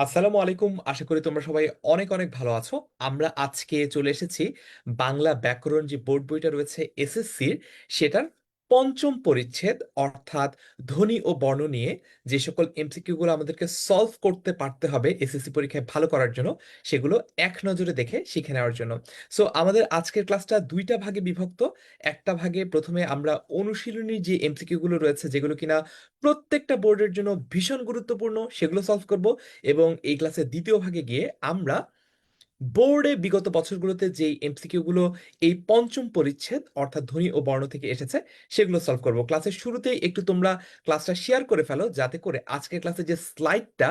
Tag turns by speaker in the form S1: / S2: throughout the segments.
S1: আসসালামু আলাইকুম। আশা করি তোমরা সবাই অনেক অনেক ভালো আছো। আমরা আজকে চলে এসেছি বাংলা ব্যাকরণ যে বোর্ড বইটা রয়েছে এসএসসির, সেটার পঞ্চম পরিচ্ছেদ, অর্থাৎ ধ্বনি ও বর্ণ নিয়ে যে সকল এমসিকিউ গুলো আমাদেরকে সলভ করতে পারতে হবে এসএসসি পরীক্ষায় ভালো করার জন্য, সেগুলো এক নজরে দেখে শিখে নেওয়ার জন্য। সো আমাদের আজকের ক্লাসটা দুইটা ভাগে বিভক্ত। একটা ভাগে প্রথমে আমরা অনুশীলনী যে এমসিকিউ গুলো রয়েছে, যেগুলো কিনা প্রত্যেকটা বোর্ডের জন্য ভীষণ গুরুত্বপূর্ণ, সেগুলো সলভ করব এবং এই ক্লাসের দ্বিতীয় ভাগে গিয়ে আমরা বোর্ডে বিগত বছরগুলোতে যে এমসিকিউ গুলো এই পঞ্চম পরিচ্ছেদ, অর্থাৎ ধ্বনি ও বর্ণ থেকে এসেছে, সেগুলো সলভ করব। ক্লাসের শুরুতেই একটু তোমরা ক্লাসটা শেয়ার করে ফেলো, যাতে করে আজকের ক্লাসে যে স্লাইডটা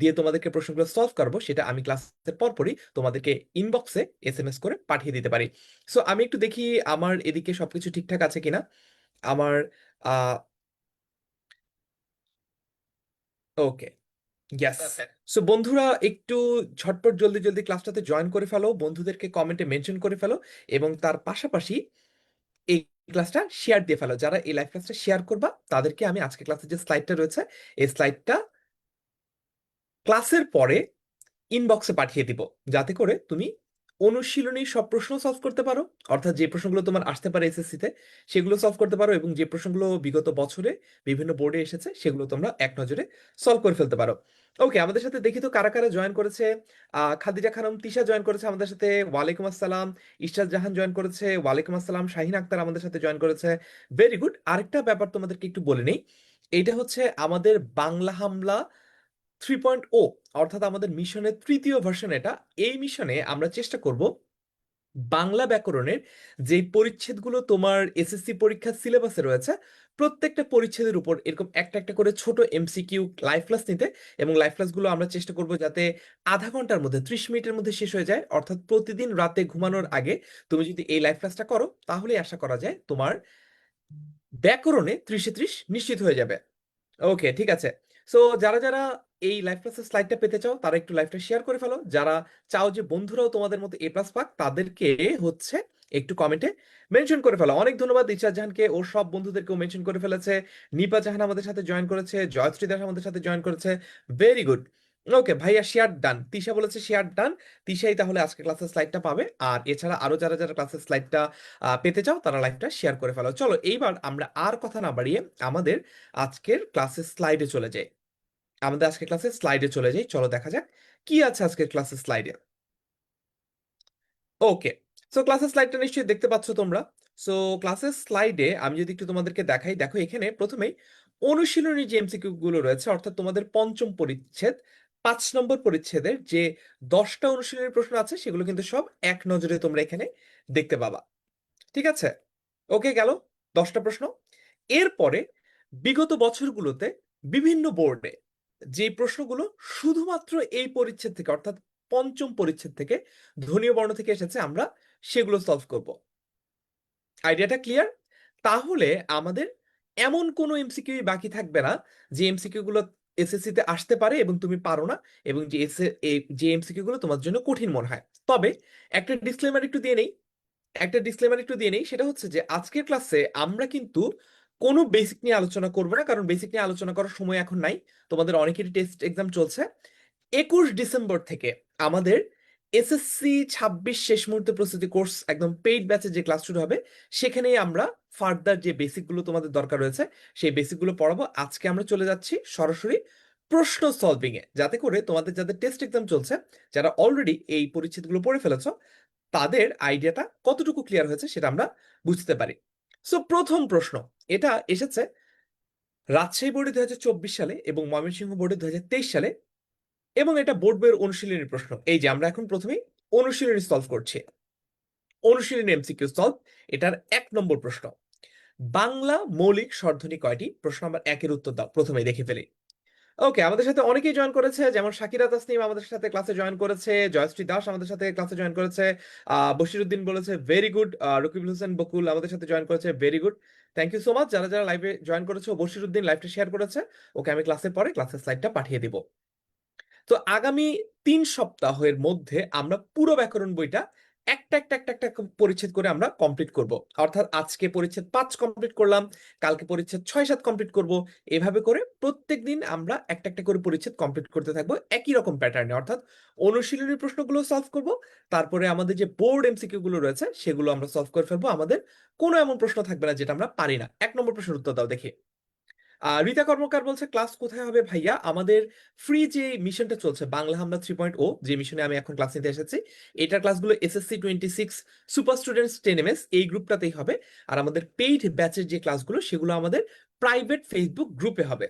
S1: দিয়ে তোমাদেরকে প্রশ্নগুলো সলভ করব, সেটা আমি ক্লাসের পরপরই তোমাদেরকে ইনবক্সে এস এম এস করে পাঠিয়ে দিতে পারি। সো আমি একটু দেখি আমার এদিকে সবকিছু ঠিকঠাক আছে কিনা। আমার ওকে ইয়েস সো বন্ধুরা একটু ঝটপট জলদি জলদি ক্লাসটাতে জয়েন করে ফেলো বন্ধুদেরকে কমেন্টে মেনশন করে ফেলো এবং তার পাশাপাশি এই ক্লাসটা শেয়ার দিয়ে ফেলো। যারা এই লাইভ ক্লাসটা শেয়ার করবা তাদেরকে আমি আজকে ক্লাসের যে স্লাইডটা রয়েছে এই স্লাইডটা ক্লাসের পরে ইনবক্সে পাঠিয়ে দিব। যাতে করে তুমি অনুশীলনী সব প্রশ্ন সলভ করতে পারো অর্থাৎ যে প্রশ্নগুলো তোমার আসতে পারে এসএসসিতে সেগুলো সলভ করতে পারো এবং যে প্রশ্নগুলো বিগত বছরে বিভিন্ন বোর্ডে এসেছে সেগুলো তোমরা এক নজরে সলভ করে ফেলতে পারো। ওকে আমাদের সাথে দেখি তো কারা কারা জয়েন করেছে। আহ খাদিজা খানম, তিশা জয়েন করেছে আমাদের সাথে, ওয়ালাইকুম আসসালাম, ইশরাত জাহান জয়েন করেছে, ওয়ালাইকুম আসসালাম, শাহিন আক্তার আমাদের সাথে জয়েন করেছে। ভেরি গুড আরেকটা ব্যাপার তোমাদেরকে একটু বলে নেই। এটা হচ্ছে আমাদের বাংলা হামলা থ্রি পয়েন্ট ও অর্থাৎ আমাদের মিশনের তৃতীয় ভার্সন এটা। এই মিশনে আমরা চেষ্টা করব বাংলা ব্যাকরণের যে পরিচ্ছেদগুলো তোমার এসএসসি পরীক্ষার সিলেবাসে রয়েছে প্রত্যেকটা পরিচ্ছেদের উপর এরকম একটা একটা করে ছোট এমসিকিউ লাইভ ক্লাস নিতে এবং লাইভ ক্লাসগুলো আমরা চেষ্টা করব যাতে আধা ঘণ্টার মধ্যে, ত্রিশ মিনিটের মধ্যে শেষ হয়ে যায়। অর্থাৎ প্রতিদিন রাতে ঘুমানোর আগে তুমি যদি এই লাইভ ক্লাসটা করো, তাহলেই আশা করা যায় তোমার ব্যাকরণে ত্রিশে ত্রিশ নিশ্চিত হয়ে যাবে। ওকে ঠিক আছে। সো যারা যারা এই লাইভ ক্লাসের স্লাইডটা পেতে চাও, তারা একটু লাইভটা শেয়ার করে ফেলো। যারা চাও যে বন্ধুরাও তোমাদের মতো এ প্লাস পাক, তাদেরকে হচ্ছে একটু কমেন্টে মেনশন করে ফেলো। অনেক ধন্যবাদ ইশাদ জাহানকে। ওর সব বন্ধুদেরকেও মেনশন করে ফেলেছে। নিপা জাহান আমাদের সাথে জয়েন করেছে। জয়শ্রী দাস আমাদের সাথে জয়েন করেছে। ভেরি গুড ওকে ভাইয়া শেয়ার ডান তিশা বলেছে শেয়ার ডান তিশাই তাহলে আজকে ক্লাসের স্লাইডটা পাবে। আর এছাড়া আরও যারা যারা ক্লাসের স্লাইডটা পেতে চাও, তারা লাইভটা শেয়ার করে ফেলো। চলো, এইবার আমরা আর কথা না বাড়িয়ে আমাদের আজকের ক্লাসের স্লাইডে চলে যাই। আমাদের আজকের ক্লাসের স্লাইডে চলে যাই। চলো দেখা যাক কি আছে আজকের ক্লাসের স্লাইডে ওকে সো ক্লাসের স্লাইডটা নিশ্চয়ই দেখতে পাচ্ছ তোমরা। সো ক্লাসের স্লাইডে আমি যদি একটু তোমাদেরকে দেখাই, দেখো এখানে প্রথমেই অনুশীলনী যে এমসিকিউ গুলো রয়েছে, অর্থাৎ তোমাদের পঞ্চম পরিচ্ছেদ, পাঁচ নম্বর পরিচ্ছেদের যে দশটা অনুশীলনী প্রশ্ন আছে, সেগুলো কিন্তু সব এক নজরে তোমরা এখানে দেখতে পাবা। ঠিক আছে? ওকে গেল দশটা প্রশ্ন। এরপরে বিগত বছরগুলোতে বিভিন্ন বোর্ডে যে প্রশ্নগুলো শুধুমাত্র এই পরিচ্ছেদ থেকে, অর্থাৎ পঞ্চম পরিচ্ছেদ থেকে ধনীয় বর্ণ থেকে এসেছে, আমরা সেগুলো সলভ করব। আইডিয়াটা ক্লিয়ার তাহলে আমাদের এমন কোনো এমসিকিউ বাকি থাকবে না, যে এমসিকিউ গুলো আসতে পারে এবং তুমি পারো না এবং যে যে এমসিকিউ গুলো তোমার জন্য কঠিন মনে হয়। তবে একটা ডিসক্লেমার একটু দিয়ে নেই। একটা ডিসক্লেমার একটু দিয়ে নেই, সেটা হচ্ছে যে আজকের ক্লাসে আমরা কিন্তু কোনো বেসিক নিয়ে আলোচনা করব না, কারণ বেসিক নিয়ে আলোচনা করার সময় এখন নাই। তোমাদের অনেকেরই টেস্ট এক্সাম চলছে। একুশ ডিসেম্বর থেকে আমাদের এসএসসি ছাব্বিশ শেষ মুহূর্তে প্রস্তুতি কোর্স, একদম পেইড ব্যাচে যে ক্লাস শুরু হবে, সেখানেই আমরা ফার্দার যে বেসিকগুলো তোমাদের দরকার রয়েছে, সেই বেসিকগুলো পড়াবো। আজকে আমরা চলে যাচ্ছি সরাসরি প্রশ্ন সলভিং এ। যাতে করে তোমাদের যাদের টেস্ট এক্সাম চলছে, যারা অলরেডি এই পরিচ্ছেদগুলো পড়ে ফেলেছো, তাদের আইডিয়াটা কতটুকু ক্লিয়ার হয়েছে সেটা আমরা বুঝতে পারি। সো প্রথম প্রশ্ন, এটা এসেছে রাজশাহী বোর্ডে দুই হাজার চব্বিশ সালে এবং ময়মনসিংহ বোর্ডে দুই হাজার তেইশ সালে এবং এটা বোর্ড বইয়ের অনুশীলনী প্রশ্ন। এই যে আমরা এখন প্রথমেই অনুশীলনী সলভ করছি। অনুশীলনী এমসিকিউ সলভ এটার এক নম্বর প্রশ্ন। বাংলা মৌলিক স্বরধ্বনি কয়টি? প্রশ্ন নাম্বার একের উত্তর দাও, প্রথমেই দেখে ফেলি। ওকে আমাদের সাথে অনেকেই জয়েন করেছে, যেমন শাকিরা তাসনিম আমাদের সাথে ক্লাসে জয়েন করেছে, জয়শ্রী দাস আমাদের সাথে ক্লাসে জয়েন করেছে আহ বশিরউদ্দিন বলেছে ভেরি গুড রকিবুল হোসেন বকুল আমাদের সাথে জয়েন করেছে very good thank you so much যারা যারা লাইভে জয়েন করেছে বশিরউদ্দিন লাইভটা শেয়ার করেছে, ওকে আমি ক্লাসের পরে ক্লাসের স্লাইডটা পাঠিয়ে দিব। তো আগামী তিন সপ্তাহের মধ্যে আমরা পুরো ব্যাকরণ বইটা একটা একটা একটা একটা পরিচ্ছেদ করে আমরা কমপ্লিট করব। অর্থাৎ আজকে পরিচ্ছেদ পাঁচ কমপ্লিট করলাম, কালকে পরিচ্ছেদ ছয়, সাত কমপ্লিট করব। এভাবে করে প্রত্যেক দিন আমরা একটা একটা করে পরিচ্ছেদ কমপ্লিট করতে থাকব একই রকম প্যাটার্নে অর্থাৎ অনুশীলনী প্রশ্নগুলো সলভ করব, তারপরে আমাদের যে বোর্ড এমসিকিউ গুলো রয়েছে সেগুলো আমরা সলভ করে ফেলব। আমাদের কোনো এমন প্রশ্ন থাকবে না যেটা আমরা পারি না। এক নম্বর প্রশ্নের উত্তর দাও দেখি। রীতা কর্মকার বলছে ক্লাস কোথায় হবে ভাইয়া? আমাদের ফ্রি যে মিশনটা চলছে, বাংলা হামলা থ্রি পয়েন্ট ও যে মিশনে আমি এখন ক্লাস নিতে এসেছি, এটার ক্লাসগুলো S S C twenty six super students ten M S এই গ্রুপটাতেই হবে। আর আমাদের পেইড ব্যাচের যে ক্লাসগুলো সেগুলো আমাদের প্রাইভেট ফেসবুক গ্রুপে হবে।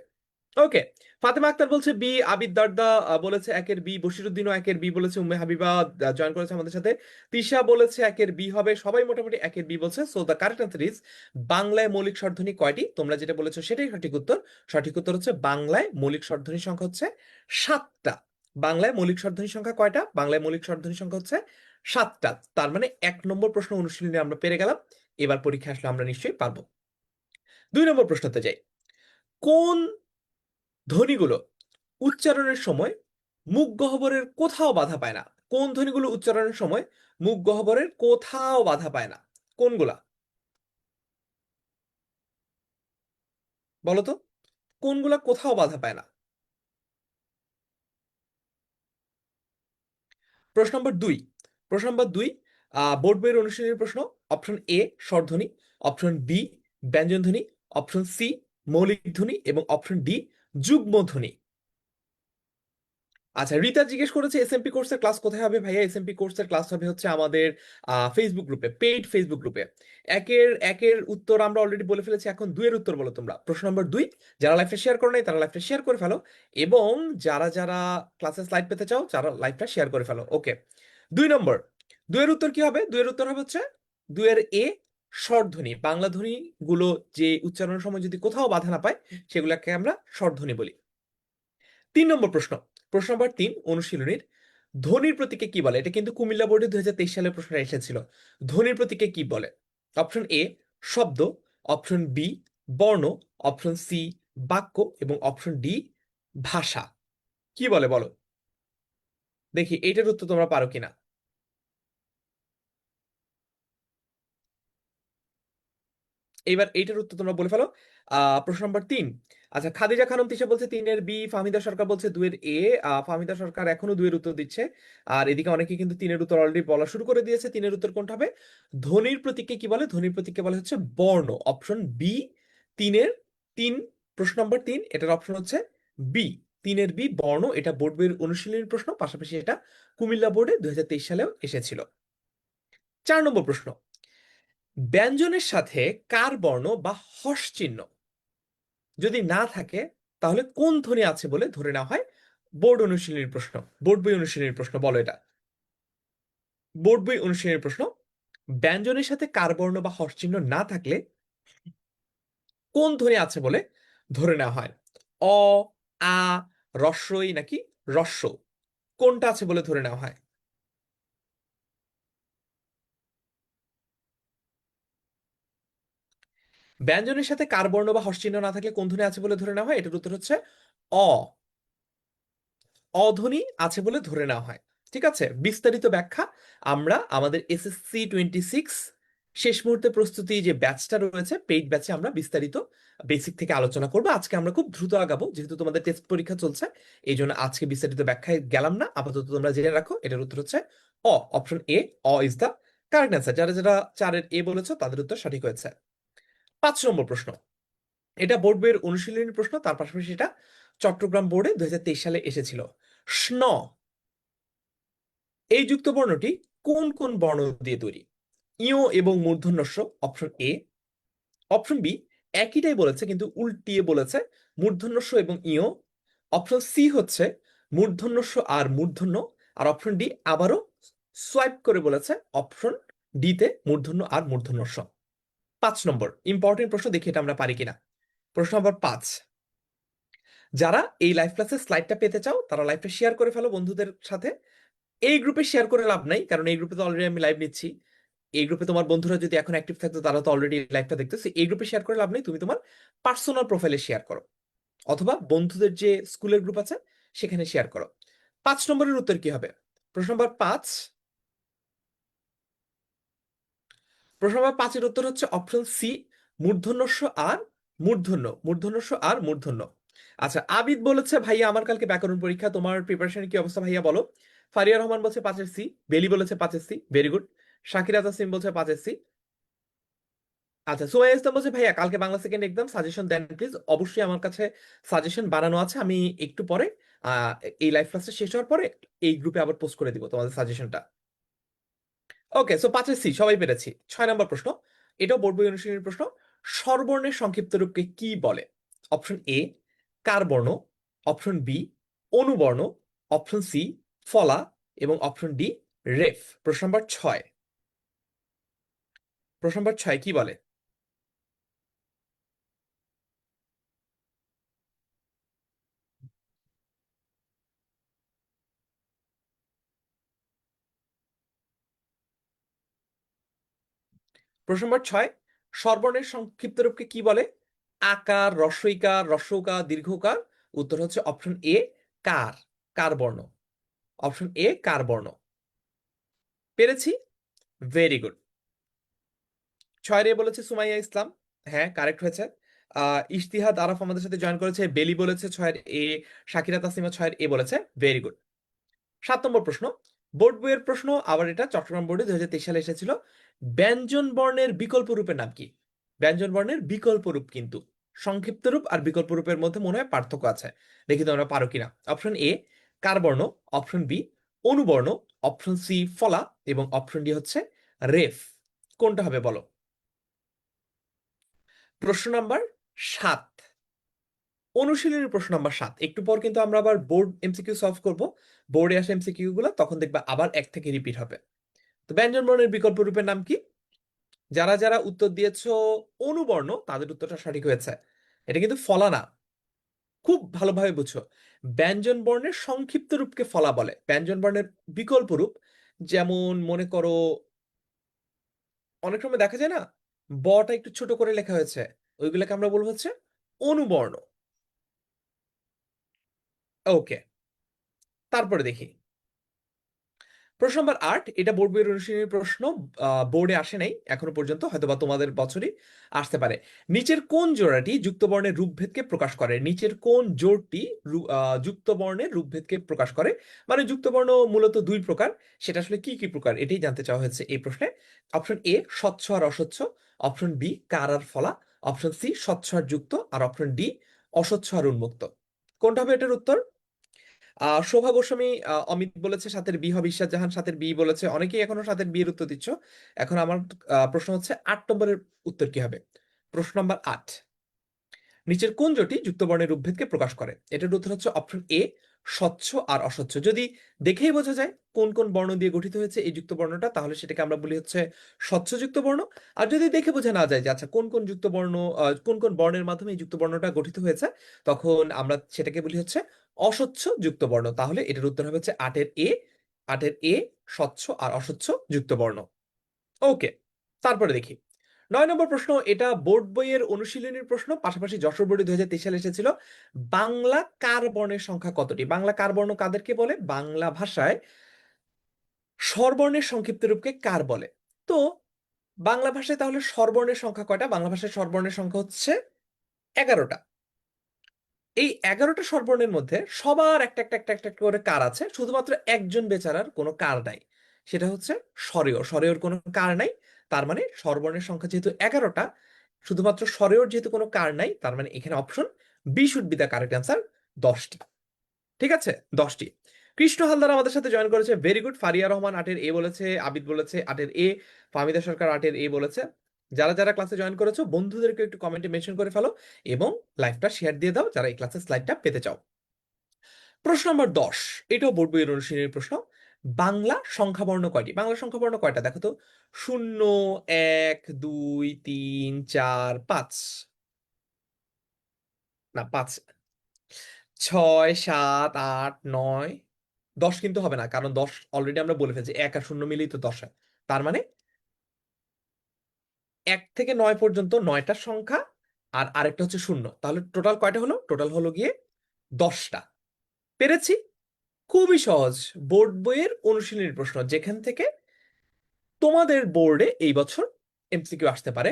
S1: ওকে, ফাতেমা আক্তার বলছে বি, আবিদ দারদা বলেছে একের বি, বশিরুদ্দিনও একের বি বলেছে, উম্মে হাবিবা জয়েন করেছে আমাদের সাথে। তিশা বলেছে একের বি হবে, সবাই মোটামুটি একের বি বলছে। So the correct answer is বাংলায় মৌলিক স্বরধ্বনি কয়টি? তোমরা যেটা বলেছ সেটাই সঠিক উত্তর। সঠিক উত্তর হচ্ছে বাংলায় মৌলিক স্বরধ্বনির সংখ্যা হচ্ছে সাতটা। বাংলায় মৌলিক স্বরধ্বনির সংখ্যা কয়টা? বাংলায় মৌলিক স্বরধ্বনির সংখ্যা হচ্ছে সাতটা। তার মানে এক নম্বর প্রশ্ন অনুশীলনে আমরা পেরে গেলাম। এবার পরীক্ষা আসলে আমরা নিশ্চয়ই পারব। দুই নম্বর প্রশ্নতে যাই। কোন ধ্বনিগুলো উচ্চারণের সময় মুখ গহ্বরের কোথাও বাধা পায় না। কোন ধ্বনিগুলো উচ্চারণের সময় মুখ গহ্বরের কোথাও বাধা পায় না? কোনগুলা? বলতো কোনগুলা কোথাও বাধা পায় না? প্রশ্ন নম্বর দুই, প্রশ্ন নম্বর দুই বোর্ড বইয়ের অনুশীলনের প্রশ্ন, অপশন এ স্বরধ্বনি অপশন বি, ব্যঞ্জন ধ্বনি, অপশন সি, মৌলিক ধ্বনি এবং অপশন ডি যুগ্ম ধ্বনি আচ্ছা রিতা জিজ্ঞেস করেছে এসএমপি কোর্সের ক্লাস কোথায় হবে ভাইয়া? এসএমপি কোর্সের ক্লাস হবে হচ্ছে আমাদের ফেসবুক গ্রুপে পেইড ফেসবুক গ্রুপে একের একের উত্তর আমরা অলরেডি বলে ফেলেছি, এখন দুইয়ের উত্তর বলো তোমরা। প্রশ্ন নম্বর দুই, যারা লাইফটা শেয়ার করো নাই, তারা লাইফটা শেয়ার করে ফেলো এবং যারা যারা ক্লাসের স্লাইড পেতে চাও যারা লাইফটা শেয়ার করে ফেলো। ওকে দুই নম্বর দুইয়ের উত্তর কি হবে? দুইয়ের উত্তর হবে হচ্ছে, দুইয়ের এ স্বরধ্বনি, বাংলা ধ্বনি গুলো যে উচ্চারণের সময় যদি কোথাও বাধা না পায়, সেগুলোকে আমরা স্বরধ্বনি বলি। তিন নম্বর প্রশ্ন প্রশ্ন নম্বর তিন, অনুশীলনীর ধ্বনির প্রতীকে কি বলে? এটা কিন্তু কুমিল্লা বোর্ডে দুই হাজার তেইশ সালে প্রশ্ন এসেছিল। ধ্বনির প্রতীকে কি বলে? অপশন এ, শব্দ, অপশন বি, বর্ণ, অপশন সি, বাক্য এবং অপশন ডি, ভাষা। কি বলে বলো? দেখি এটার উত্তর তোমরা পারো কিনা। এইবার এইটার উত্তর তোমরা বলে ফেলো। প্রশ্ন নম্বর তিন। আচ্ছা খাদিজা খানম তিশা বলছে তিনের বি, ফাহমিদা সরকার বলছে দুয়ের এ। ফাহমিদা সরকার এখনও দুয়ের উত্তর দিচ্ছে। আর এদিকে অনেকে কিন্তু তিনের উত্তর অলরেডি বলা শুরু করে দিয়েছে। তিনের উত্তর কোনটা হবে? ধ্বনির প্রতীককে কি বলে? ধ্বনির প্রতীককে বলে হচ্ছে বর্ণ। অপশন বি, তিনের তিন। প্রশ্ন নম্বর তিন, এটার অপশন হচ্ছে বি। তিনের বি বর্ণ, এটা বোর্ড বইয়ের অনুশীলনের প্রশ্ন। পাশাপাশি এটা কুমিল্লা বোর্ডে দুই হাজার তেইশ সালেও এসেছিল। চার নম্বর প্রশ্ন। ব্যঞ্জনের সাথে কার বর্ণ বা হস চিহ্ন? যদি না থাকে, তাহলে কোন ধ্বনি আছে বলে ধরে নেওয়া হয়? বোর্ড অনুশীলনীর প্রশ্ন। বোর্ড বই অনুশীলনীর প্রশ্ন বলো এটা। বোর্ড বই অনুশীলনীর প্রশ্ন, ব্যঞ্জনের সাথে কার বর্ণ বা হস চিহ্ন না থাকলে কোন ধ্বনি আছে বলে ধরে নেওয়া হয়? অ, আ রস্বই নাকি রস্য? কোনটা আছে বলে ধরে নেওয়া হয়? ব্যঞ্জনের সাথে কার বর্ণ বা হর্ষচিহ্ন না থাকলে কোন ধ্বনি আছে বলে ধরে নেওয়া হয়? এটার উত্তর হচ্ছে অ। অধ্বনি আছে বলে ধরে নেওয়া হয়। ঠিক আছে? বিস্তারিত ব্যাখ্যা, আমরা আমাদের এসএসসি টোয়েন্টি সিক্স শেষ মুহূর্তে প্রস্তুতি যে ব্যাচটা রয়েছে পেইড ব্যাচে আমরা বিস্তারিত বেসিক থেকে আলোচনা করব। আজকে আমরা খুব দ্রুত আগাবো, যেহেতু তোমাদের টেস্ট পরীক্ষা চলছে এই জন্য আজকে বিস্তারিত ব্যাখ্যায় গেলাম না। আপাতত তোমরা জেনে রাখো, এটার উত্তর হচ্ছে অ। অপশন এ অ ইজ দ্য কারেক্ট অ্যান্সার যারা যারা চারের এ বলেছ, তাদের উত্তর সঠিক হয়েছে। পাঁচ নম্বর প্রশ্ন। এটা বোর্ড বইয়ের অনুশীলনী প্রশ্ন, তার পাশাপাশি এটা চট্টগ্রাম বোর্ডে দুই হাজার তেইশ সালে এসেছিল। স্ন। এই যুক্ত বর্ণটি কোন কোন বর্ণ দিয়ে তৈরি? ইও এবং মূর্ধন্যস্য, অপশন এ। অপশন বি, একইটাই বলেছে কিন্তু উল্টিয়ে বলেছে মূর্ধন্যস্য এবং ইও অপশন সি হচ্ছে মূর্ধন্যস্য আর মূর্ধন্য। আর অপশন ডি আবারও সোয়াইপ করে বলেছে অপশন ডি তে মূর্ধন্য আর মূর্ধন্যস্য। পাঁচ নম্বর ইম্পর্টেন্ট প্রশ্ন দেখি এটা আমরা পারি কিনা। প্রশ্ন নম্বর পাঁচ, যারা এই লাইভ ক্লাসের স্লাইডটা পেতে চাও, তারা লাইভটা শেয়ার করে ফেলো বন্ধুদের সাথে। এই গ্রুপে শেয়ার করে লাভ নাই, কারণ এই গ্রুপে তো অলরেডি আমি লাইভ নিচ্ছি। এই গ্রুপে তোমার বন্ধুরা যদি এখন অ্যাক্টিভ থাকতো, তারা তো অলরেডি লাইভটা দেখতেছে। এই গ্রুপে শেয়ার করে লাভ নেই, তুমি তোমার পার্সোনাল প্রোফাইলে শেয়ার করো। অথবা বন্ধুদের যে স্কুলের গ্রুপ আছে, সেখানে শেয়ার করো। পাঁচ নম্বরের উত্তর কি হবে? প্রশ্ন নম্বর পাঁচ প্রশ্ন নম্বর পাঁচের উত্তর হচ্ছে অপশন সি মূর্ধন্যস্ব আর মূর্ধন্য মূর্ধন্যস্ব আর মূর্ধন্য। আচ্ছা আবিদ বলেছে, ভাইয়া, আমার কালকে ব্যাকরণ পরীক্ষা, তোমার প্রিপারেশনের কি অবস্থা ভাইয়া বলো? ফারিয়া রহমান বলছে, পাঁচের সি বেলি বলেছে, পাঁচের C very good Shakira Tasim বলছে, পাঁচের সি আচ্ছা সোয়া ইসলাম বলছে, ভাইয়া, কালকে বাংলা সেকেন্ড এক্সাম সাজেশন দেন প্লিজ অবশ্যই আমার কাছে সাজেশন বানানো আছে, আমি একটু পরে এই লাইভ ক্লাসটা শেষ হওয়ার পরে এই গ্রুপে আবার পোস্ট করে দিব তোমাদের সাজেশনটা ওকে সো পাঁচের সি, সবাই পেরেছি। ছয় নম্বর প্রশ্ন, এটাও বোর্ড বই অনুশীলনের প্রশ্ন, স্বরবর্ণের সংক্ষিপ্ত রূপকে কি বলে? অপশন এ কার বর্ণ অপশন বি অনুবর্ণ অপশন সি ফলা, এবং অপশন ডি রেফ। প্রশ্ন নম্বর ছয়। প্রশ্ন নম্বর ছয় কি বলে? প্রশ্ন নম্বর ছয় স্বরবর্ণের সংক্ষিপ্ত রূপকে কি বলে? আকার রস্বইকার রস্যকার দীর্ঘকার। উত্তর হচ্ছে অপশন এ কার কার বর্ণ। অপশন এ কার বর্ণ। পেরেছি? ভেরি গুড ছয় রে বলেছে সুমাইয়া ইসলাম। হ্যাঁ কারেক্ট হয়েছে। ইশতিহাদ আরাফ আমাদের সাথে জয়েন করেছে। বেলি বলেছে ছয়ের এ শাকিরা তাসিমা ছয়ের এ বলেছে। ভেরি গুড সাত নম্বর প্রশ্ন বোর্ড বইয়ের প্রশ্ন, আবার এটা চট্টগ্রাম বোর্ডে দুই হাজার তেইশ সালে এসেছিল। ব্যঞ্জন বর্ণের বিকল্প রূপের নাম কি? ব্যঞ্জন বর্ণের বিকল্প রূপ কিন্তু। সংক্ষিপ্ত রূপ আর বিকল্প রূপের মধ্যে মনে হয় পার্থক্য আছে। দেখি তোমরা পারো কিনা। অপশন এ কার বর্ণ অপশন বি, অনুবর্ণ। অপশন সি, ফলা। এবং অপশন ডি হচ্ছে রেফ। কোনটা হবে বলো? প্রশ্ন নাম্বার সাত। অনুশীলনের প্রশ্ন নাম্বার সাত। একটু পর কিন্তু আমরা আবার বোর্ড এমসিকিউ সলভ করব। বোর্ডে আসা এমসিকিউ গুলো, তখন দেখবা আবার এক থেকে রিপিট হবে। তো ব্যঞ্জন বর্ণের বিকল্প রূপের নাম কি? যারা যারা উত্তর দিয়েছ অনুবর্ণ, তাদের উত্তরটা সঠিক হয়েছে। এটা কিন্তু ফলা না খুব ভালোভাবে বুঝো ব্যঞ্জন বর্ণের সংক্ষিপ্ত রূপকে ফলা বলে। ব্যঞ্জন বর্ণের বিকল্প রূপ, যেমন মনে করো, অনেক সময় দেখা যায় না? বটা একটু ছোট করে লেখা হয়েছে। ওইগুলোকে আমরা বলব হচ্ছে অনুবর্ণ। ওকে তারপরে দেখি। প্রশ্ন নম্বর আট এটা বোর্ড বইয়ের অনুশীলনী প্রশ্ন বোর্ডে আসে নাই এখনও পর্যন্ত হয়তোবা তোমাদের বছরই আসতে পারে। নিচের কোন জোড়াটি যুক্ত বর্ণের রূপভেদকে প্রকাশ করে? নিচের কোন জোড়টি রু- আহ, যুক্ত বর্ণের রূপভেদকে প্রকাশ করে? মানে যুক্ত বর্ণ মূলত দুই প্রকার সেটা আসলে কি কি প্রকার এটাই জানতে চাওয়া হয়েছে এই প্রশ্নে। অপশন এ স্বচ্ছ আর অস্বচ্ছ অপশন বি কার আর ফলা অপশন সি স্বচ্ছ আর যুক্ত আর অপশন ডি অস্বচ্ছ আর উন্মুক্ত। কোনটা হবে এটার উত্তর? শোভা গোস্বামী অমিত বলেছে, সাতের বি হবে বিশ্বাস জাহান, সাতের বি বলেছে, অনেকেই এখনও সাতের বি উত্তর দিচ্ছ। এখন আমার প্রশ্ন হচ্ছে, আট নম্বরের উত্তর কি হবে? প্রশ্ন নম্বর আট। নিচের কোন জোটি যুক্ত বর্ণের রূপভেদকে প্রকাশ করে? এটার উত্তর হচ্ছে অপশন এ, স্বচ্ছ আর অস্বচ্ছ। যদি দেখেই বোঝা যায় কোন কোন বর্ণ দিয়ে গঠিত হয়েছে এই যুক্ত বর্ণটা তাহলে সেটাকে আমরা বলি হচ্ছে স্বচ্ছ যুক্ত বর্ণ আর যদি দেখে বোঝা না যায় যে আচ্ছা কোন কোন যুক্ত বর্ণ কোন কোন বর্ণের মাধ্যমে এই যুক্ত বর্ণটা গঠিত হয়েছে, তখন আমরা সেটাকে বলি হচ্ছে অস্বচ্ছ যুক্ত বর্ণ। তাহলে এটার উত্তর হবে হচ্ছে আটের এ আটের এ স্বচ্ছ আর অস্বচ্ছ যুক্ত বর্ণ। ওকে, তারপরে দেখি। নয় নম্বর প্রশ্ন, এটা বোর্ড বইয়ের অনুশীলনীর প্রশ্ন। পাশাপাশি যশোর বোর্ডে দুই হাজার তেইশ সালে এসেছিল। বাংলা কার বর্ণের সংখ্যা কতটি? বাংলা কার বর্ণ কাদেরকে বলে? বাংলা ভাষায় স্বরবর্ণের সংক্ষিপ্ত রূপকে কার বলে? তো বাংলা ভাষায় তাহলে স্বরবর্ণের সংখ্যা কয়টা? বাংলা ভাষায় স্বরবর্ণের সংখ্যা হচ্ছে এগারোটা। এই এগারোটা স্বরবর্ণের মধ্যে সবার একটা একটা একটা একটা করে কার আছে, শুধুমাত্র একজন বেচারার কোনো কার নাই। সেটা হচ্ছে স্বরেয় স্বরেয়র কোনো কার নাই, তার মানে স্বরবর্ণের সংখ্যা যেহেতু এগারোটা, শুধুমাত্র স্বরেয়র যেহেতু কোনো কার নাই, তার মানে এখানে option B should be the correct answer দশটি। ঠিক আছে? দশটি। কৃষ্ণ হালদার আমাদের সাথে জয়েন করেছে। ভেরি গুড ফারিয়া রহমান আটের এ বলেছে, আবিদ বলেছে, আটের এ ফাহমিদা সরকার আটের এ বলেছে। যারা যারা ক্লাসে জয়েন করেছ বন্ধুদেরকে একটু কমেন্টে মেনশন করে ফেলো এবং লাইভটা শেয়ার দিয়ে দাও যারা এই ক্লাসের স্লাইডটা পেতে চাও। প্রশ্ন নম্বর দশ, এটাও বোর্ড বইয়ের অনুশীলনের প্রশ্ন। বাংলা সংখ্যাবর্ণ কয়টি? বাংলা সংখ্যাবর্ণ কয়টা? দেখো তো, শূন্য, এক, দুই, তিন, চার, পাঁচ। না, পাঁচ। ছয়, সাত, আট, নয়। দশ কিন্তু হবে না, কারণ দশ অলরেডি আমরা বলে ফেলছি, এক আর শূন্য মিলেই তো দশ হয়। তার মানে এক থেকে নয় পর্যন্ত নয়টা সংখ্যা আর আরেকটা হচ্ছে শূন্য। তাহলে টোটাল কয়টা হলো? টোটাল হলো গিয়ে দশটা। পেরেছি? খুবই সহজ। বোর্ড বইয়ের অনুশীলনীর প্রশ্ন। যেখান থেকে তোমাদের বোর্ডে এই বছর এমসিকিউ আসতে পারে,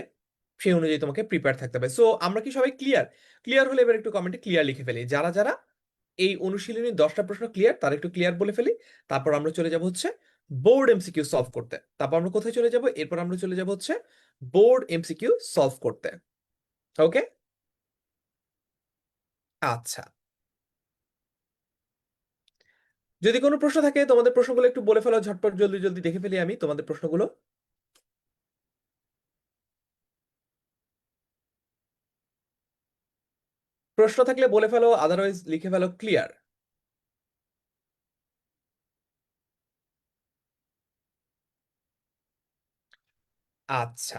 S1: সেই অনুযায়ী তোমাকে প্রিপেয়ার থাকতে হবে। সো আমরা কি সবাই ক্লিয়ার ক্লিয়ার হলে এবার একটু কমেন্টে ক্লিয়ার লিখে ফেলি। যারা যারা এই অনুশীলনী দশটা প্রশ্ন ক্লিয়ার তারা একটু ক্লিয়ার বলে ফেলি। তারপর আমরা চলে যাব হচ্ছে বোর্ড এমসিকিউ সলভ করতে। তারপর আমরা কোথায় চলে যাব? এরপর আমরা চলে যাব হচ্ছে বোর্ড এমসিকিউ সলভ করতে। ওকে? আচ্ছা। যদি কোনো প্রশ্ন থাকে, তোমাদের প্রশ্নগুলো একটু বলে ফেলো, ঝটপট জলদি জলদি দেখে ফেলি আমি তোমাদের প্রশ্নগুলো। প্রশ্ন থাকলে বলে ফেলো আদারওয়াইজ লিখে ফেলো ক্লিয়ার আচ্ছা।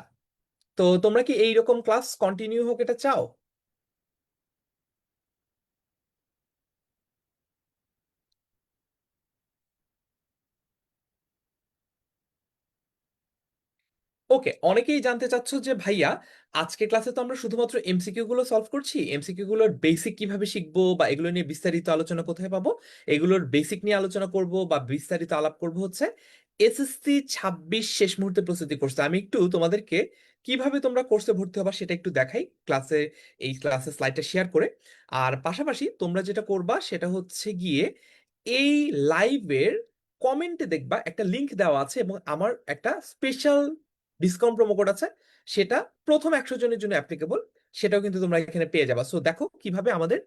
S1: তো তোমরা কি এইরকম ক্লাস কন্টিনিউ হোক এটা চাও? ওকে অনেকেই জানতে চাচ্ছ যে ভাইয়া আজকে ক্লাসে তো আমরা শুধুমাত্র এমসিকিউ গুলো সলভ করছি। এমসিকিউ গুলোর বেসিক কীভাবে শিখব বা এগুলো নিয়ে বিস্তারিত আলোচনা কোথায় পাবো? এগুলোর বেসিক নিয়ে আলোচনা করব বা বিস্তারিত আলাপ করব হচ্ছে এসএসসি ছাব্বিশ শেষ মুহূর্তে প্রস্তুতি করছে। আমি একটু তোমাদেরকে কীভাবে তোমরা কোর্সে ভর্তি হবা সেটা একটু দেখাই। ক্লাসে, এই ক্লাসে স্লাইডটা শেয়ার করে। আর পাশাপাশি তোমরা যেটা করবা সেটা হচ্ছে গিয়ে এই লাইভের কমেন্টে দেখবা একটা লিংক দেওয়া আছে এবং আমার একটা স্পেশাল ডিসকাউন্ট প্রোমো কোড আছে। সেটা প্রথম একশো জনের জন্য অ্যাপ্লিকেবল সেটাও কিন্তু তোমরা এখানে পেয়ে যাবা। সো দেখো কীভাবে আমাদের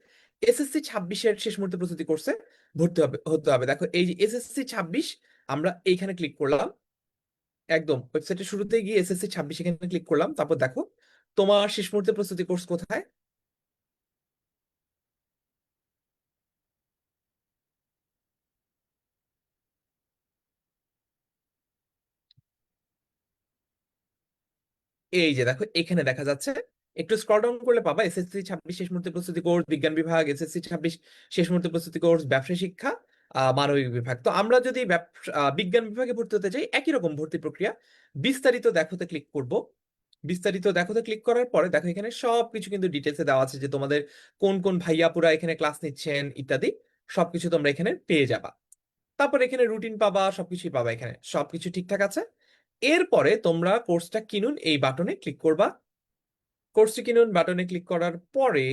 S1: এসএসসি ছাব্বিশের শেষ মুহূর্তে প্রস্তুতি করছে ভর্তি হবে, হতে হবে। দেখো এই যে এসএসসি ছাব্বিশ আমরা এইখানে ক্লিক করলাম। একদম ওয়েবসাইটের শুরুতে গিয়ে এসএসসি ছাব্বিশ এখানে ক্লিক করলাম। তারপর দেখো, তোমার শেষ মুহূর্তে প্রস্তুতি কোর্স কোথায়? এই যে দেখো, এখানে দেখা যাচ্ছে, একটু স্ক্রল ডাউন করলে পাবা এসএসসি ছাব্বিশ শেষ মুহূর্তে প্রস্তুতি কোর্স বিজ্ঞান বিভাগ এসএসসি ছাব্বিশ শেষ মুহূর্তে প্রস্তুতি কোর্স ব্যবসায় শিক্ষা মানবিক বিভাগ। তো আমরা যদি বিজ্ঞান বিভাগে ভর্তি হতে চাই, একই রকম ভর্তি প্রক্রিয়া। বিস্তারিত দেখোতে ক্লিক করব। বিস্তারিত দেখোতে ক্লিক করার পরে দেখো এখানে সবকিছু কিন্তু ডিটেলসে দেওয়া আছে যে তোমাদের কোন কোন ভাইয়াপুরা এখানে ক্লাস নিচ্ছেন, ইত্যাদি। সবকিছু তোমরা এখানে পেয়ে যাবা। তারপর এখানে রুটিন পাবা, সবকিছুই পাবা এখানে। সবকিছু ঠিকঠাক আছে। এরপরে তোমরা কোর্সটা কিনুন, এই বাটনে ক্লিক করবা। কোর্সটি কিনুন বাটনে ক্লিক করার পরে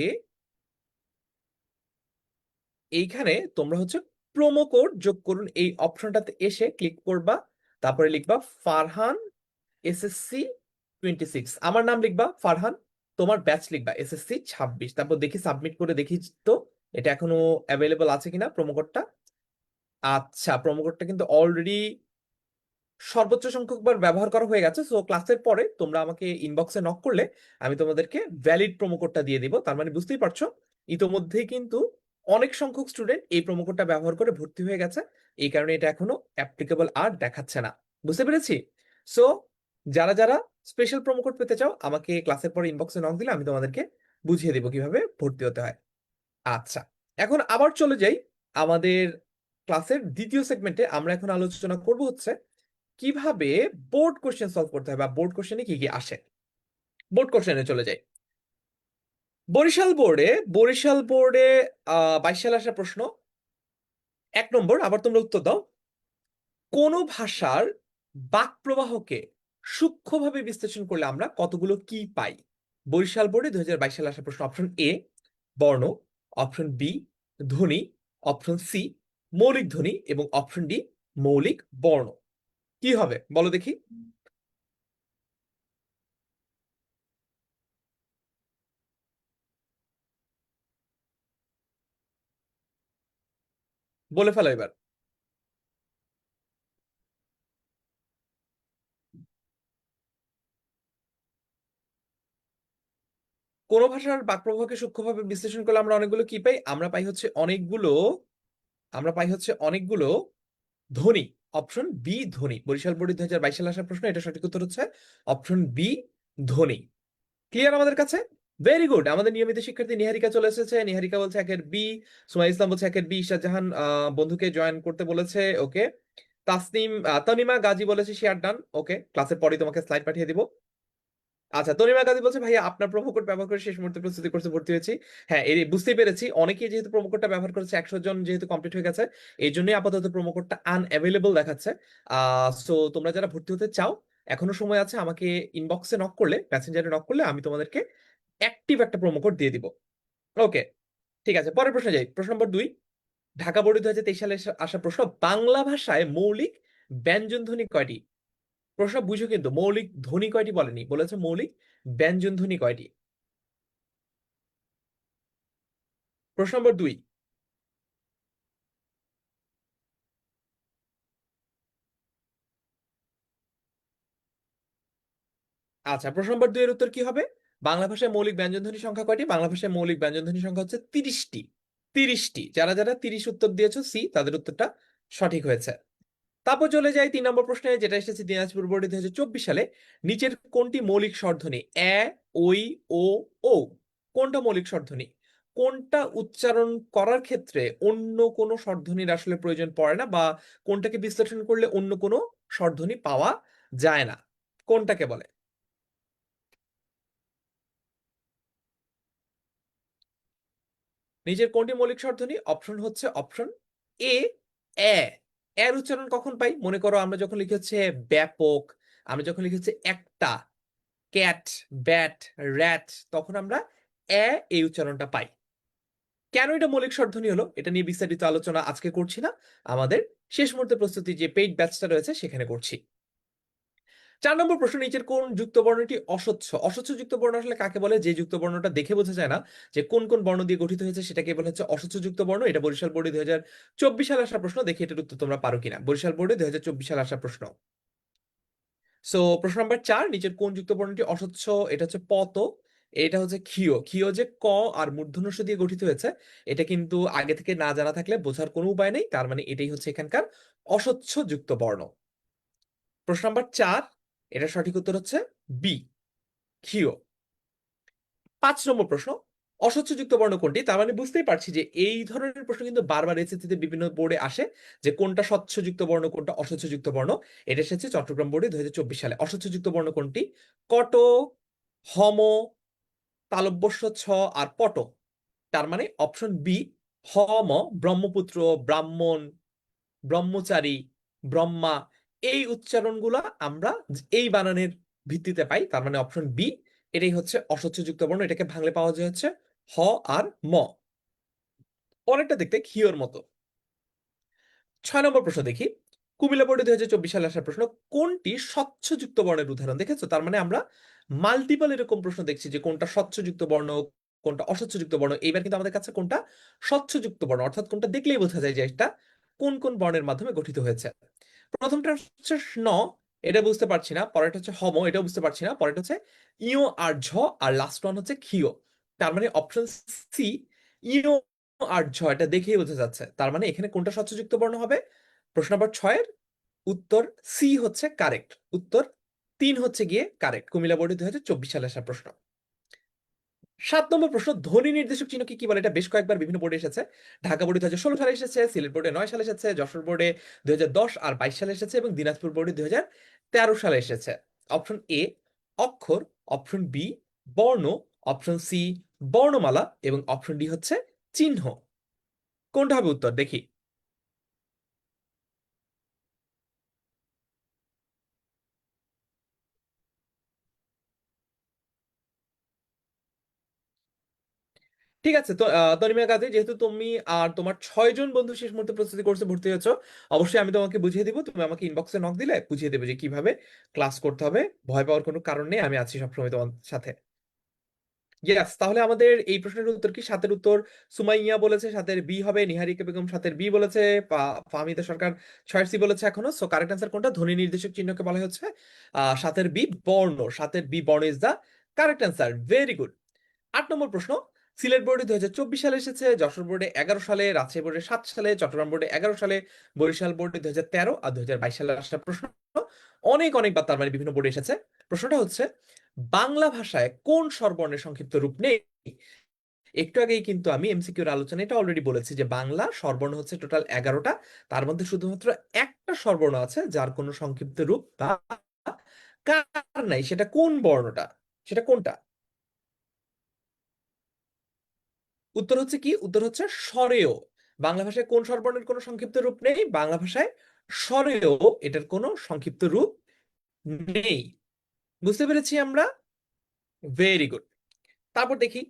S1: এইখানে তোমরা হচ্ছে প্রোমো কোড যোগ করুন। এই অপশনটাতে এসে ক্লিক করবা। তারপরে লিখবা ফারহান এসএসসি টোয়েন্টি সিক্স আমার নাম লিখবা ফারহান, তোমার ব্যাচ লিখবা এসএসসি ছাব্বিশ। তারপর দেখি সাবমিট করে দেখি তো, এটা এখনও অ্যাভেলেবল আছে কিনা প্রোমো কোডটা আচ্ছা প্রোমো কোডটা কিন্তু অলরেডি সর্বোচ্চ সংখ্যকবার ব্যবহার করা হয়ে গেছে। সো ক্লাসের পরে তোমরা আমাকে ইনবক্সে নক করলে আমি তোমাদেরকে ভ্যালিড প্রোমো কোডটা দিয়ে দিব। তার মানে বুঝতেই পারছ? ইতোমধ্যেই কিন্তু অনেক সংখ্যক স্টুডেন্ট এই প্রোমো কোডটা ব্যবহার করে ভর্তি হয়ে গেছে। এই কারণে এটা এখনও অ্যাপ্লিকেবল আর দেখাচ্ছে না। বুঝতে পেরেছি? সো যারা যারা স্পেশাল প্রোমো কোড পেতে চাও, আমাকে ক্লাসের পরে ইনবক্সে নক দিলে আমি তোমাদেরকে বুঝিয়ে দেবো কীভাবে ভর্তি হতে হয়। আচ্ছা এখন আবার চলে যাই আমাদের ক্লাসের দ্বিতীয় সেগমেন্টে আমরা এখন আলোচনা করব হচ্ছে কীভাবে বোর্ড কোশ্চেন সলভ করতে হয় বা বোর্ড কোশ্চেনে কি কি আসে। বোর্ড কোশ্চেনে চলে যাই। বরিশাল বোর্ডে বরিশাল বোর্ডে বাইশ সালে আসা প্রশ্ন। এক নম্বর, আবার তোমরা উত্তর দাও। কোন ভাষার বাক প্রবাহকে সূক্ষ্মভাবে বিশ্লেষণ করলে আমরা কতগুলো কি পাই? বরিশাল বোর্ডে দুই হাজার বাইশ সালে আসা প্রশ্ন, অপশন এ, বর্ণ, অপশন বি, ধ্বনি, অপশন সি, মৌলিক ধ্বনি এবং অপশন ডি, মৌলিক বর্ণ। কি হবে? বলো দেখি। বলে ফেলো এবার। কোন ভাষার বাক্প্রবাহকে সূক্ষ্মভাবে বিশ্লেষণ করলে আমরা অনেকগুলো কি পাই? আমরা পাই হচ্ছে অনেকগুলো, আমরা পাই হচ্ছে অনেকগুলো ধ্বনি। অপশন বি ধ্বনি। বরিশাল বোর্ডে দুই হাজার বাইশ সালে আসা প্রশ্ন, এটা সঠিক উত্তর হচ্ছে অপশন বি ধ্বনি। ক্লিয়ার আমাদের কাছে? ভেরি গুড আমাদের নিয়মিত শিক্ষার্থী নিহারিকা চলে এসেছে। নিহারিকা বলছে একের বি সুমাই ইসলাম বলছে একের বি শাহজাহান বন্ধুকে জয়েন করতে বলেছে। ওকে তাসনিম তনিমা গাজী বলেছে শেয়ার ডান ওকে ক্লাসের পরেই তোমাকে স্লাইড পাঠিয়ে দিব। আচ্ছা তনিমা গাজী বলছে, ভাইয়া, আপনার প্রোমো কোড ব্যবহার করে শেষ মুহূর্তে প্রস্তুতি করতে ভর্তি হয়েছি। হ্যাঁ এই বুঝতেই পেরেছি। অনেকেই যেহেতু প্রোমো কোডটা ব্যবহার করেছে, একশো জন যেহেতু কমপ্লিট হয়ে গেছে, এই জন্যই আপাতত প্রোমো কোডটা আনঅ্যাভেলেবল দেখাচ্ছে। সো তোমরা যারা ভর্তি হতে চাও, এখনও সময় আছে, আমাকে ইনবক্সে নক করলে মেসেঞ্জারে নক করলে আমি তোমাদেরকে অ্যাক্টিভ একটা প্রোমো কোড দিয়ে দিব। ওকে ঠিক আছে, পরের প্রশ্নে যাই। প্রশ্ন নম্বর দুই, ঢাকা বোর্ডে দু তেইশ সালে আসা প্রশ্ন বাংলা ভাষায় মৌলিক ব্যঞ্জন ধ্বনি কয়টি? প্রশ্ন বুঝো কিন্তু, মৌলিক ধ্বনি কয়টি বলেনি? বলেছে মৌলিক ব্যঞ্জন ধ্বনি কয়টি? প্রশ্ন নম্বর দুই আচ্ছা প্রশ্ন নম্বর দুই এর উত্তর কি হবে? বাংলা ভাষায় মৌলিক ব্যঞ্জনধ্বনি সংখ্যা কয়টি? বাংলা ভাষায় মৌলিক ব্যঞ্জনধ্বনি সংখ্যা হচ্ছে তিরিশটি। তিরিশটি। যারা যারা তিরিশ উত্তর দিয়েছ, সি, তাদের উত্তরটা সঠিক হয়েছে। তারপর চলে যাই তিন নম্বর প্রশ্নে, যেটা এসেছে দিনাজপুর বোর্ডে দুই হাজার চব্বিশ সালে। নিচের কোনটি মৌলিক স্বরধ্বনি? এ, ওই, ও ও। কোনটা মৌলিক স্বরধ্বনি? কোনটা উচ্চারণ করার ক্ষেত্রে অন্য কোনো স্বরধ্বনির আসলে প্রয়োজন পড়ে না বা কোনটাকে বিশ্লেষণ করলে অন্য কোনো স্বরধ্বনি পাওয়া যায় না? কোনটাকে বলে? নিজের কোনটি মৌলিক স্বরধ্বনি অপশন হচ্ছে অপশন এ এ এর উচ্চারণ কখন পাই? মনে করো আমরা যখন লিখে হচ্ছে ব্যাপক, আমরা যখন লিখে হচ্ছে একটা ক্যাট ব্যাট র্যাট তখন আমরা এ এই উচ্চারণটা পাই। কেন এটা মৌলিক স্বরধ্বনি হলো? এটা নিয়ে বিস্তারিত আলোচনা আজকে করছি না। আমাদের শেষ মুহূর্তে প্রস্তুতি যে পেইড ব্যাচটা রয়েছে, সেখানে করছি। চার নম্বর প্রশ্ন নিচের কোন যুক্ত বর্ণটি অস্বচ্ছ? অস্বচ্ছ যুক্ত বর্ণ আসলে কাকে বলে? যে যুক্ত বর্ণটা দেখে বোঝা যায় না যে কোন কোন বর্ণ দিয়ে গঠিত হয়েছে সেটাকে বলা হচ্ছে অস্বচ্ছ যুক্ত বর্ণ এটা বরিশাল বোর্ডে দুই হাজার চব্বিশ সালে আসা প্রশ্ন। দেখে এটার উত্তর তোমরা পারো কিনা। বরিশাল বোর্ডে দুই হাজার চব্বিশ সালে আসা প্রশ্ন। সো প্রশ্ন নাম্বার চার, নিচের কোন যুক্ত বর্ণটি অস্বচ্ছ? এটা হচ্ছে পত। এটা হচ্ছে ক্ষীয়। ক্ষীয় যে ক আর মূর্ধন্যস দিয়ে গঠিত হয়েছে, এটা কিন্তু আগে থেকে না জানা থাকলে বোঝার কোনো উপায় নেই। তার মানে এটাই হচ্ছে এখানকার অস্বচ্ছ যুক্ত বর্ণ প্রশ্ন নাম্বার চার এটা সঠিক উত্তর হচ্ছে বি ক্ষীয়। পাঁচ নম্বর প্রশ্ন অস্বচ্ছ যুক্ত বর্ণ কোনটি? তার মানে বুঝতেই পারছি যে এই ধরনের প্রশ্ন কিন্তু বারবার এসএসসিতে বিভিন্ন বোর্ডে আসে যে কোনটা স্বচ্ছ যুক্ত বর্ণ, কোনটা অস্বচ্ছ যুক্ত বর্ণ। এটা এসেছে চট্টগ্রাম বোর্ডে দুই হাজার চব্বিশ সালে। অস্বচ্ছ যুক্ত বর্ণ কোনটি? কট, হম তালব্যস্য ছ আর পট। তার মানে অপশন বি হম, ব্রহ্মপুত্র, ব্রাহ্মণ, ব্রহ্মচারী, ব্রহ্মা এই উচ্চারণগুলো আমরা এই বানানের ভিত্তিতে পাই, তার মানে অপশন বি এটাই হচ্ছে অস্বচ্ছ যুক্ত বর্ণ, এটাকে ভাঙলে পাওয়া যায় হচ্ছে হ আর ম। পরেরটা দেখতে ক্ষীয়র মতো। ছয় নম্বর প্রশ্ন দেখি। কুমিল্লা বোর্ডে দুই হাজার চব্বিশ সালে আসার প্রশ্ন, কোনটি স্বচ্ছ যুক্ত বর্ণের উদাহরণ? দেখেছ? তার মানে আমরা মাল্টিপল এরকম প্রশ্ন দেখছি যে কোনটা স্বচ্ছ যুক্ত বর্ণ, কোনটা অস্বচ্ছ যুক্ত বর্ণ, এইবার কিন্তু আমাদের কাছে কোনটা স্বচ্ছ যুক্ত বর্ণ, অর্থাৎ কোনটা দেখলেই বোঝা যায় যে এটা কোন কোন বর্ণের মাধ্যমে গঠিত হয়েছে। প্রথমটা হচ্ছে ন এটা বুঝতে পারছি না। পরেরটা হচ্ছে হম এটাও বুঝতে পারছি না। পরেরটা হচ্ছে ইও আর ঝ, আর লাস্ট ওয়ান হচ্ছে খিও তার মানে অপশন সি ইও আর ঝ, এটা দেখেই বোঝা যাচ্ছে। তার মানে এখানে কোনটা স্বচ্ছযুক্ত বর্ণ হবে? প্রশ্ন নম্বর ছয়ের উত্তর সি হচ্ছে কারেক্ট উত্তর তিন হচ্ছে গিয়ে কারেক্ট কুমিল্লা বোর্ডে দুই হাজার চব্বিশ সালে আসা প্রশ্ন। সাত নম্বর প্রশ্ন ধ্বনি নির্দেশক চিহ্নকে কি বলে? এটা বেশ কয়েকবার বিভিন্ন বোর্ডে এসেছে। ঢাকা বোর্ডে দু হাজার ষোলো সালে এসেছে, সিলেট বোর্ডে নয় সালে এসেছে, যশোর বোর্ডে হাজার দশ আর বাইশ সালে এসেছে এবং দিনাজপুর বোর্ডে দু হাজার তেরো সালে এসেছে। অপশন এ অক্ষর অপশন বি বর্ণ অপশন সি বর্ণমালা এবং অপশন ডি হচ্ছে চিহ্ন। কোনটা হবে উত্তর? দেখি। ঠিক আছে তো আহ, তনিমা কাজে যেহেতু তুমি আর তোমার ছয় জন বন্ধু শেষ মুহূর্তে প্রস্তুতি কোর্সে ভর্তি হয়েছো অবশ্যই আমি তোমাকে বুঝিয়ে দিব। তুমি আমাকে ইনবক্সে নক দিলে বুঝিয়ে দেবে যে কীভাবে ক্লাস করতে হবে। ভয় পাওয়ার কোনো কারণ নেই আমি আছি সবসময় তোমার সাথে। ইয়েস তাহলে আমাদের এই প্রশ্নের উত্তর কি? সাতের উত্তর সুমাইয়া বলেছে সাতের বি হবে নিহারিকা বেগম সাতের বি বলেছে ফাহমিদা সরকার ছয়ের সি বলেছে এখনও। সো কারেক্ট আনসার কোনটা? ধ্বনি নির্দেশক চিহ্নকে বলা হচ্ছে সাতের বি বর্ণ সাতের বি বর্ণ is the correct answer very good আট নম্বর প্রশ্ন সিলেট বোর্ডে দুই হাজার চব্বিশ সালে এসেছে, যশোর বোর্ডে এগারো সালে, রাজশাহী বোর্ডে সাত সালে, চট্টগ্রাম বোর্ডে এগারো সালে, বরিশাল বোর্ডে দুই হাজার তেরো আর দুই হাজার বাইশ সালে আসা প্রশ্ন অনেক অনেকবার তার মানে বিভিন্ন বোর্ডে এসেছে। প্রশ্নটা হচ্ছে, বাংলা ভাষায় কোন স্বরবর্ণের সংক্ষিপ্ত রূপ নেই? একটু আগেই কিন্তু আমি এমসিকিউর আলোচনা এটা অলরেডি বলেছি যে বাংলা স্বরবর্ণ হচ্ছে টোটাল এগারোটা, তার মধ্যে শুধুমাত্র একটা স্বরবর্ণ আছে যার কোনো সংক্ষিপ্ত রূপ বা কার নাই, সেটা কোন বর্ণটা? সেটা কোনটা? উত্তর হচ্ছে কি? উত্তর হচ্ছে স্বরেয় বাংলা ভাষায় কোন স্বরবর্ণের কোনো সংক্ষিপ্ত রূপ নেই? বাংলা ভাষায় স্বরেয় এটার কোনো সংক্ষিপ্ত রূপ নেই। বুঝতে পেরেছি আমরা? ভেরি গুড তারপর দেখি।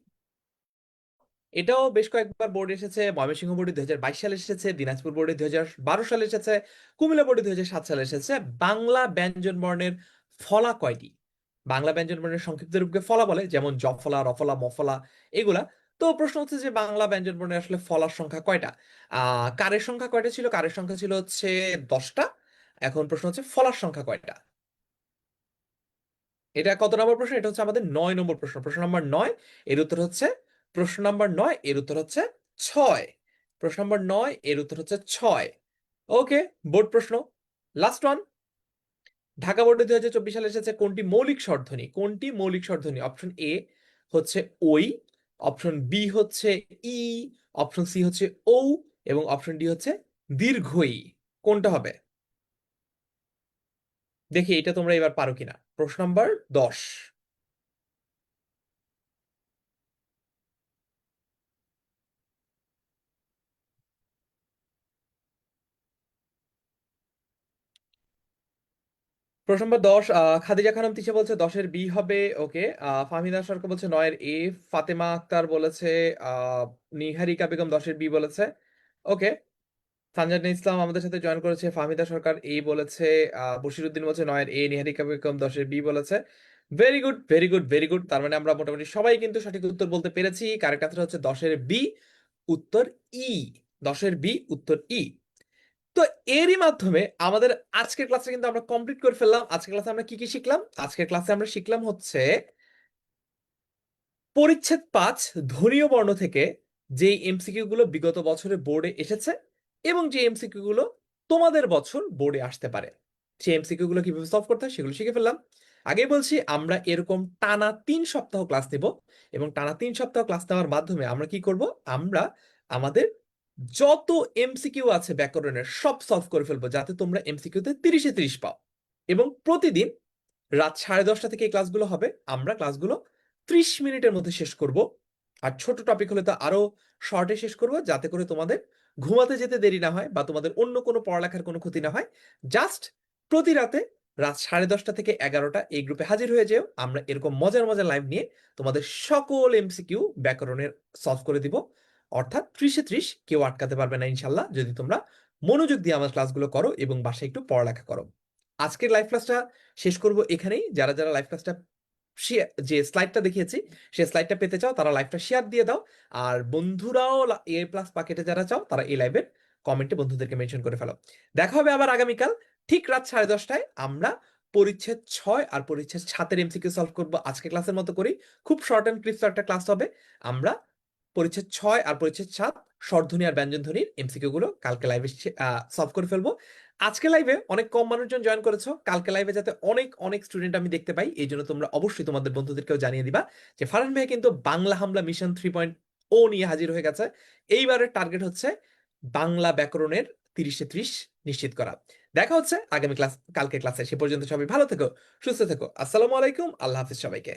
S1: এটাও বেশ কয়েকবার বোর্ড এসেছে। ময়মনসিংহ বোর্ডে দুই হাজার বাইশ সালে এসেছে, দিনাজপুর বোর্ডে দুই হাজার বারো সালে এসেছে, কুমিল্লা বোর্ডে দুই হাজার সাত সালে এসেছে। বাংলা ব্যঞ্জন বর্ণের ফলা কয়টি? বাংলা ব্যঞ্জন বর্ণের সংক্ষিপ্ত রূপকে ফলা বলে, যেমন জফলা, রফলা, মফলা, এগুলা। তো প্রশ্ন হচ্ছে যে বাংলা ব্যঞ্জন বর্ণের আসলে ফলার সংখ্যা কয়টা? আহ কারের সংখ্যা কয়টা ছিল? কারের সংখ্যা ছিল হচ্ছে দশটা। এখন প্রশ্ন হচ্ছে ফলার সংখ্যা কয়টা? এটা কত নম্বর প্রশ্ন? এটা হচ্ছে আমাদের নয় নম্বর প্রশ্ন। প্রশ্ন নম্বর নয়, এর উত্তর হচ্ছে, প্রশ্ন নম্বর নয়, এর উত্তর হচ্ছে ছয়। প্রশ্ন নম্বর নয়, এর উত্তর হচ্ছে ছয়। ওকে, বোর্ড প্রশ্ন। লাস্ট ওয়ান ঢাকা বোর্ডে দুই হাজার চব্বিশ সালে এসেছে কোনটি মৌলিক স্বরধ্বনি কোনটি মৌলিক স্বরধ্বনি অপশন এ হচ্ছে ওই অপশন বি হচ্ছে ই অপশন সি হচ্ছে ও এবং অপশন ডি হচ্ছে দীর্ঘই। কোনটা হবে? দেখি, এটা তোমরা এবার পারো কিনা। প্রশ্ন নম্বর দশ। প্রশ্ন নম্বর দশ খাদিজা খানম তিশা বলছে দশের বি হবে, ওকে। ফাহমিদা সরকার বলছে নয়ের এ, ফাতেমা আক্তার বলেছে নিহারিকা বেগম দশের বি বলেছে, ওকে। সানজানা ইসলাম আমাদের সাথে জয়েন করেছে, ফাহমিদা সরকার এ বলেছে, আহ বশিরউদ্দিন বলছে নয়ের এ, নিহারিকা বেগম দশের বি বলেছে। Very good very good very good তার মানে আমরা মোটামুটি সবাই কিন্তু সঠিক উত্তর বলতে পেরেছি। কারেক্ট আনসার হচ্ছে দশের বি, উত্তর ই, দশের বি, উত্তর ই। তো এরই মাধ্যমে আমাদের আজকের ক্লাসে কিন্তু আমরা কমপ্লিট করে ফেললাম। আজকের ক্লাসে আমরা কি কি শিখলাম? আজকের ক্লাসে আমরা শিখলাম হচ্ছে পরিচ্ছেদ পাঁচ ধনীয় বর্ণ থেকে যে এমসিকিউ গুলো বিগত বছরে বোর্ডে এসেছে এবং যে এমসিকিউ গুলো তোমাদের বছর বোর্ডে আসতে পারে। সেই এমসিকিউ গুলো কীভাবে সলভ করতে হয় সেগুলো শিখে ফেললাম। আগে বলছি, আমরা এরকম টানা তিন সপ্তাহ ক্লাস নেব এবং টানা তিন সপ্তাহ ক্লাস নেওয়ার মাধ্যমে আমরা কি করব? আমরা আমাদের যত এমসিকিউ আছে ব্যাকরণের সব সলভ করে ফেলব যাতে তোমরা এমসিকিউতে তিরিশে তিরিশ পাও। এবং প্রতিদিন রাত সাড়ে দশটা থেকে এই ক্লাসগুলো হবে, আমরা ক্লাসগুলো ত্রিশ মিনিটের মধ্যে শেষ করব। আর ছোট টপিক হলে তো আরও শর্টে শেষ করব, যাতে করে তোমাদের ঘুমাতে যেতে দেরি না হয় বা তোমাদের অন্য কোনো পড়ালেখার কোনো ক্ষতি না হয়। জাস্ট প্রতি রাতে রাত সাড়ে দশটা থেকে এগারোটা এই গ্রুপে হাজির হয়ে যেও। আমরা এরকম মজার মজার লাইভ নিয়ে তোমাদের সকল এমসিকিউ ব্যাকরণের সলভ করে দিব। অর্থাৎ ত্রিশে ত্রিশ কেউ আটকাতে পারবে না ইনশাল্লাহ, যদি তোমরা মনোযোগ দিয়ে আমার ক্লাসগুলো করো এবং বাসায় একটু পড়ালেখা করো। আজকের লাইভ ক্লাসটা শেষ করব এখানেই। যারা যারা লাইভ ক্লাসটা যে স্লাইডটা দেখিয়েছি সেই স্লাইডটা পেতে চাও, তারা লাইভটা শেয়ার দিয়ে দাও। আর বন্ধুরাও এ প্লাস পাকেটে যারা চাও, তারা এই লাইভের কমেন্টে বন্ধুদেরকে মেনশন করে ফেলো। দেখা হবে আবার আগামীকাল, ঠিক রাত সাড়ে দশটায় আমরা পরিচ্ছেদ ছয় আর পরিচ্ছেদ সাতের এমসিকিউ সলভ করব। আজকে ক্লাসের মতো করি খুব শর্ট অ্যান্ড ক্লিপস একটা ক্লাস হবে। আমরা পরিচ্ছেদ ছয় আর পরিচ্ছেদ সাত স্বরধ্বনি আর ব্যঞ্জন ধ্বনির এমসিকিউ গুলো কালকে লাইভে সলভ করে ফেলব। আজকে লাইভে অনেক কম মানুষজন জয়েন করেছ। কালকে লাইভে যাতে অনেক অনেক স্টুডেন্ট আমি দেখতে পাই, এই জন্য তোমরা অবশ্যই তোমাদের বন্ধুদেরকেও জানিয়ে দিবা যে ফারহান ভাই কিন্তু বাংলা হামলা মিশন থ্রি পয়েন্ট ও নিয়ে হাজির হয়ে গেছে। এইবারের টার্গেট হচ্ছে বাংলা ব্যাকরণের তিরিশে ত্রিশ নিশ্চিত করা। দেখা হচ্ছে আগামী ক্লাস কালকে ক্লাসে সে পর্যন্ত সবাই ভালো থেকো, সুস্থ থেকো। আসসালামু আলাইকুম, আল্লাহ হাফিজ সবাইকে।